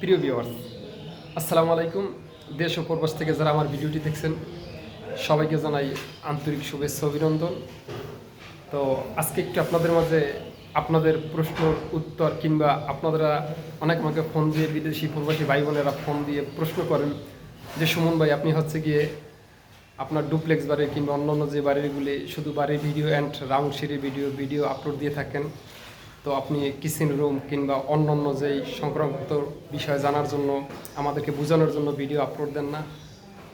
প্রিয় ভিউয়ার্স আসসালামু আলাইকুম। দেশ ও প্রবাস থেকে যারা আমার ভিডিওটি দেখছেন, সবাইকে জানাই আন্তরিক শুভেচ্ছা অভিনন্দন। তো আজকে একটু আপনাদের মাঝে আপনাদের প্রশ্নর উত্তর কিংবা আপনারা অনেক আমাকে ফোন দিয়ে বিদেশি প্রবাসী ভাই বোনেরা ফোন দিয়ে প্রশ্ন করেন যে, সুমন ভাই, আপনি হচ্ছে গিয়ে আপনার ডুপ্লেক্স বাড়ি কিংবা অন্যান্য যে বাড়িগুলি, শুধু বাড়ির ভিডিও অ্যান্ড রাউন্ড সিঁড়ি ভিডিও ভিডিও আপলোড দিয়ে থাকেন তো আপনি কিচেন রুম কিংবা অন্যান্য যেই সংক্রান্ত বিষয় জানার জন্য, আমাদেরকে বোঝানোর জন্য ভিডিও আপলোড দেন না।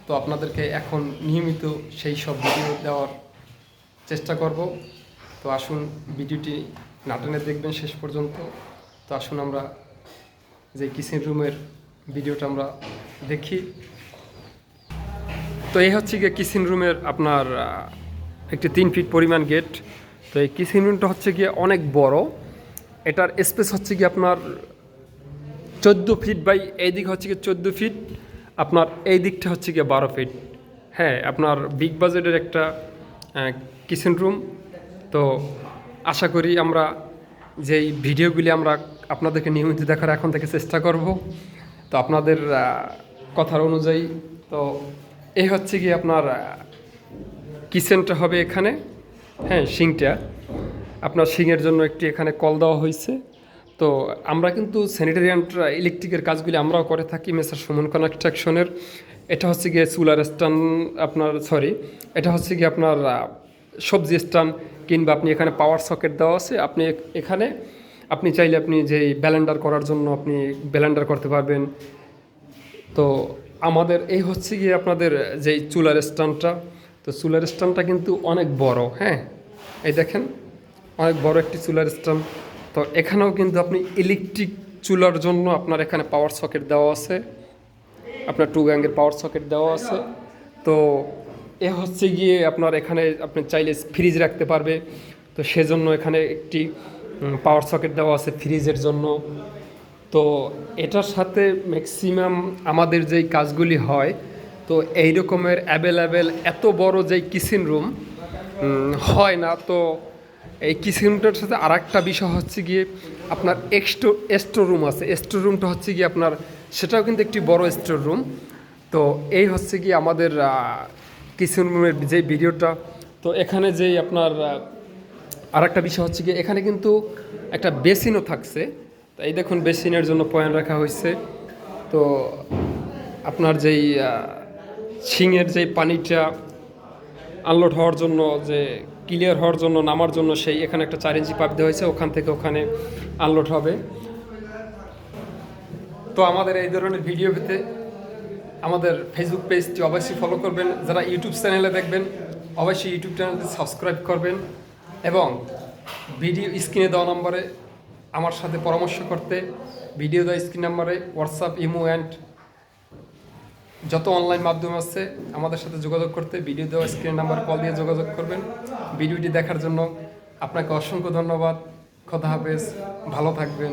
তো আপনাদেরকে এখন নিয়মিত সেই সব ভিডিও দেওয়ার চেষ্টা করব। তো আসুন, ভিডিওটি নাটনে দেখবেন শেষ পর্যন্ত। তো আসুন আমরা যে কিচেন রুমের ভিডিওটা আমরা দেখি। তো এই হচ্ছে গিয়ে কিচেন রুমের আপনার একটি তিন ফিট পরিমাণ গেট। তো এই কিচেন রুমটা হচ্ছে গিয়ে অনেক বড়। এটার স্পেস হচ্ছে গিয়ে আপনার চোদ্দ ফিট বাই এই দিক হচ্ছে গিয়ে চোদ্দ ফিট আপনার এই দিকটা হচ্ছে গিয়ে বারো ফিট হ্যাঁ আপনার বিগ বাজেটের একটা কিচেন রুম তো আশা করি আমরা যেই ভিডিওগুলি আমরা আপনাদেরকে নিয়মিত দেখার এখন থেকে চেষ্টা করব। তো আপনাদের কথার অনুযায়ী, তো এই হচ্ছে কি আপনার কিচেনটা হবে এখানে। হ্যাঁ শিংটা আপনার শিংয়ের জন্য একটি এখানে কল দেওয়া হয়েছে। তো আমরা কিন্তু স্যানিটারি ইলেকট্রিকের কাজগুলি আমরাও করে থাকি মেসার সুমন কনস্ট্রাকশনের এটা হচ্ছে গিয়ে সুলার স্ট্যান্ড আপনার সরি এটা হচ্ছে গিয়ে আপনার সবজি স্ট্যান্ড কিংবা আপনি এখানে পাওয়ার সকেট দেওয়া আছে। আপনি এখানে আপনি চাইলে আপনি যেই ব্যালেন্ডার করার জন্য আপনি ব্যালেন্ডার করতে পারবেন। তো আমাদের, এই হচ্ছে গিয়ে আপনাদের যেই চুলার স্ট্যান্ডটা তো চুলার স্ট্যান্ডটা কিন্তু অনেক বড় হ্যাঁ? এই দেখেন। অনেক বড় একটি চুলার স্ট্যান্ড তো এখানেও কিন্তু আপনি ইলেকট্রিক চুলার জন্য আপনার এখানে পাওয়ার সকেট দেওয়া আছে। আপনার টু গ্যাঙ্গের পাওয়ার সকেট দেওয়া আছে। তো এ হচ্ছে গিয়ে আপনার এখানে আপনি চাইলে ফ্রিজ রাখতে পারবে। তো সেজন্য এখানে একটি পাওয়ার সকেট দেওয়া আছে ফ্রিজের জন্য। তো এটার সাথে ম্যাক্সিমাম আমাদের যেই কাজগুলি হয়, তো এই রকমের অ্যাভেলেবেল এত বড় যেই কিচেন রুম হয় না। তো এই কিচেন রুমটার সাথে আর একটা বিষয় হচ্ছে গিয়ে আপনার এক্সটো স্টোর রুম আছে। স্টোর রুমটা হচ্ছে গিয়ে আপনার, সেটাও কিন্তু একটি বড় স্টোর রুম তো এই হচ্ছে কি আমাদের কিচেন রুমের যে ভিডিওটা তো এখানে যেই আপনার আর একটা বিষয় হচ্ছে গিয়ে এখানে কিন্তু একটা বেসিনও থাকছে। তো এই দেখুন বেসিনের জন্য পয়েন্ট রাখা হয়েছে। তো আপনার যেই ছিঙের যেই পানিটা আনলোড হওয়ার জন্য যে ক্লিয়ার হওয়ার জন্য, নামার জন্য সেই এখানে একটা চার ইঞ্চি পাইপ দেওয়া হয়েছে, ওখান থেকে ওখানে আনলোড হবে। তো আমাদের এই ধরনের ভিডিও পেতে আমাদের ফেসবুক পেজটি অবশ্যই ফলো করবেন। যারা ইউটিউব চ্যানেলে দেখবেন, অবশ্যই ইউটিউব চ্যানেলটি সাবস্ক্রাইব করবেন এবং ভিডিও স্ক্রিনে দেওয়া নম্বরে আমার সাথে পরামর্শ করতে ভিডিও দেওয়া স্ক্রিন নম্বরে হোয়াটসঅ্যাপ ইমো অ্যান্ড যত অনলাইন মাধ্যম আছে, আমাদের সাথে যোগাযোগ করতে ভিডিও দেওয়া স্ক্রিন নাম্বার কল দিয়ে যোগাযোগ করবেন। ভিডিওটি দেখার জন্য আপনাকে অসংখ্য ধন্যবাদ। কথা হাফেজ। ভালো থাকবেন।